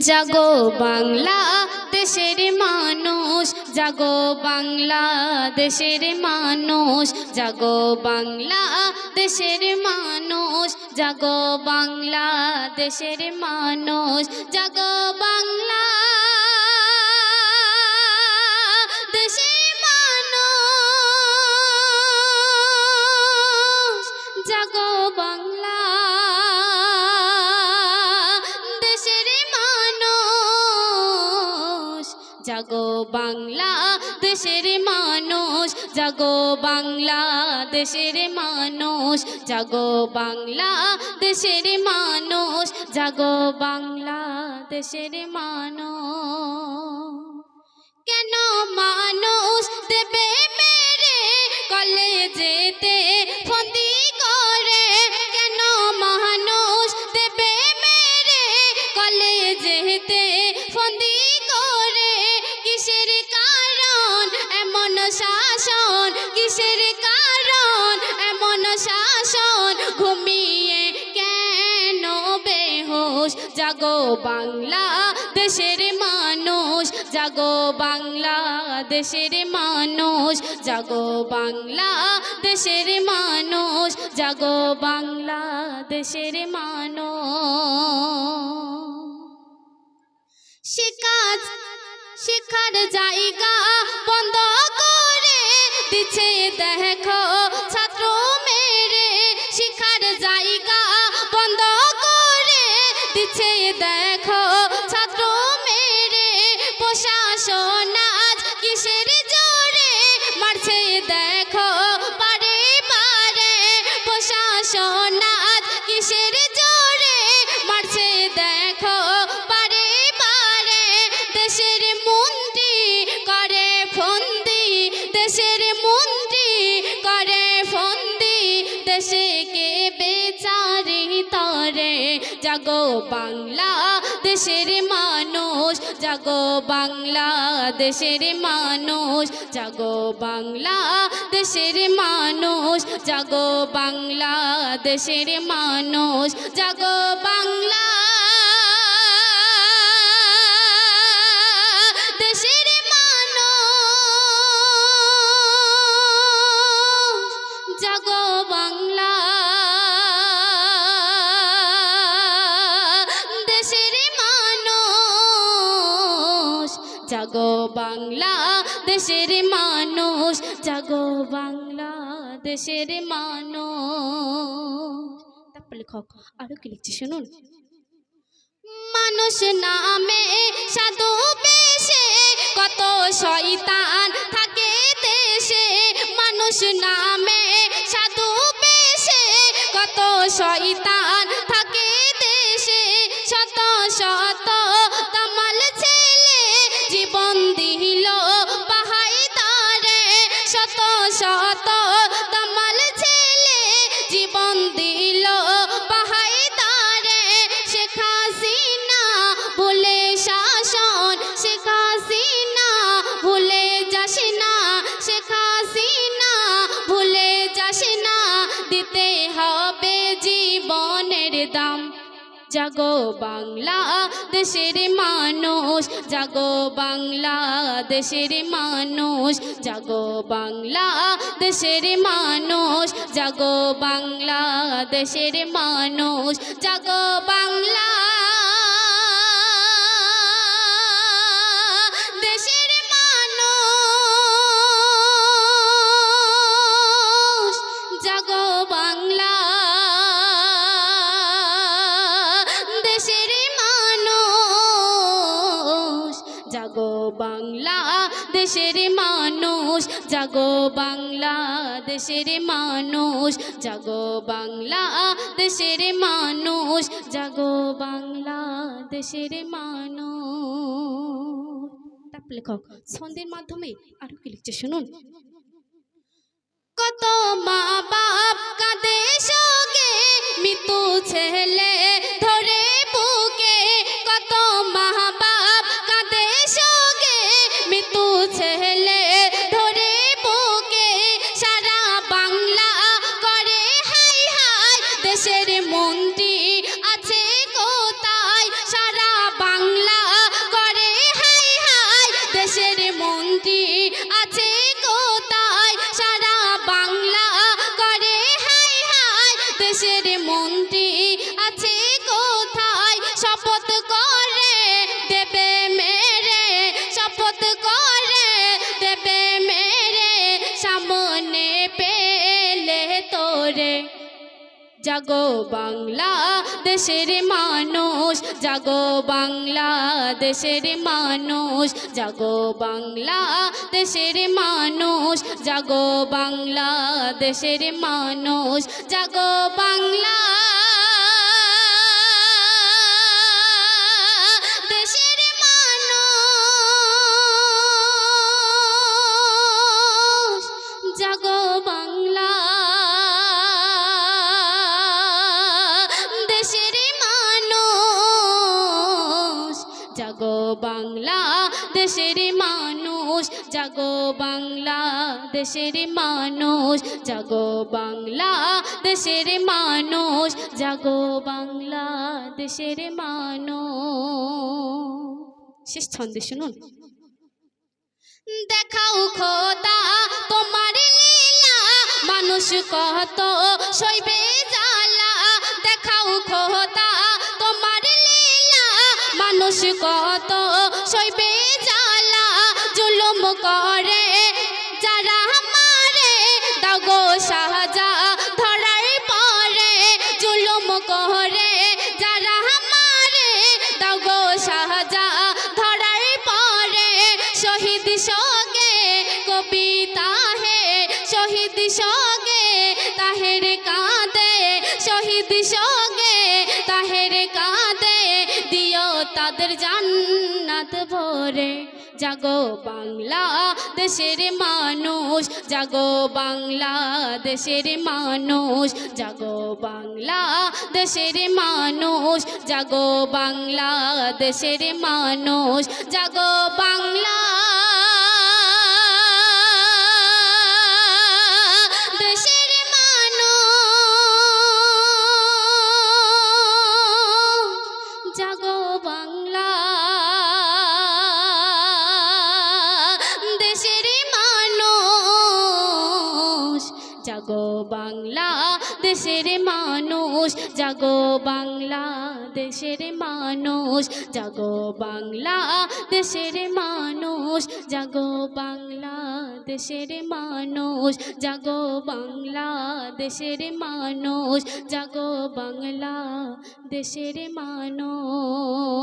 জাগো বাংলা দেশের মানুষ, জাগো বাংলা দেশের মানুষ, জাগো বাংলা দেশের মানুষ, জাগো বাংলা দেশের মানুষ, জাগো বাংলা জাগো বাংলা দেশের মানুষ, জাগো বাংলা দেশের মানুষ, জাগো বাংলা দেশের মানুষ, জাগো বাংলা দেশের মানুষ। কেন মানুষ দেবে মেরে কলেজেতে ফন্দি করে? কেন মানুষ দেবে মেরে কলেজেতে ফন্দি বাংলা দেশের মানুষ, জাগো বাংলা দেশের মানুষ, জাগো বাংলা দেশের মানুষ, জাগো বাংলা দেশের মানুষ শিকাজ শিক্ষার জায়গা বন্ধ করে দিচ্ছে, দেখো বাংলা দেশের মানুষ, জাগো বাংলা দেশের মানুষ, জাগো বাংলা দেশের মানুষ, জাগো বাংলা দেশের মানুষ, জাগো বাংলা জাগো বাংলা দেশের মানুষ, জাগো বাংলা দেশের মানুষ। তারপর লেখক আরও কি লিখছি শুনুন? মানুষ নামে দিতে হবে জীবনের দাম। জাগো বাংলা দেশের মানুষ, জাগো বাংলা দেশের মানুষ, জাগো বাংলা দেশের মানুষ, জাগো বাংলা দেশের মানুষ, জাগো বাংলা জাগো বাংলা দেশের মানুষ, জাগো বাংলা দেশের মানুষ, জাগো বাংলা দেশের মানুষ, জাগো বাংলা দেশের মানুষ। তারপর লেখক, ছন্দের মাধ্যমে আরও কি লিখছে শুনুন? কত মা বাপ কাঁদে শোকে, মৃত্যু ছেলে did it জাগো বাংলা দেশের মানুষ, জাগো বাংলা দেশের মানুষ, জাগো বাংলা দেশের মানুষ, জাগো বাংলা দেশের মানুষ, জাগো বাংলা বাংলা দেশের মানুষ, জাগো বাংলা দেশের মানুষ, জাগো বাংলা দেশের মানুষ, জাগো বাংলা দেশের মানুষ। শেষ ছন্দে শুনুন। দেখাও খোদা, তোমার লীলা, মানুষ কত সইবে জ্বালা। দেখাও খোদা মানুষ কত সইবে জ্বালা, জুলুম করে। যারা মারে, দাগো সাজা ধরার পরে জুলুম করে। যারা মারে, দাগো সাজা ধরার পরে শহীদ সঙ্গে কবিতা হে, শহীদ সঙ্গে শহীদ সঙ্গে তাহের কাঁদে দিও তাদের জান্নাত ভরে। জাগো বাংলা দেশের মানুষ, জাগো বাংলা দেশের মানুষ, জাগো বাংলা দেশের মানুষ, জাগো বাংলা দেশের মানুষ, জাগো বাংলা জাগো বাংলা দেশের মানুষ, জাগো বাংলা দেশের মানুষ, জাগো বাংলা দেশের মানুষ, জাগো বাংলা দেশের মানুষ, জাগো বাংলা দেশের মানুষ, জাগো বাংলা দেশের মানুষ।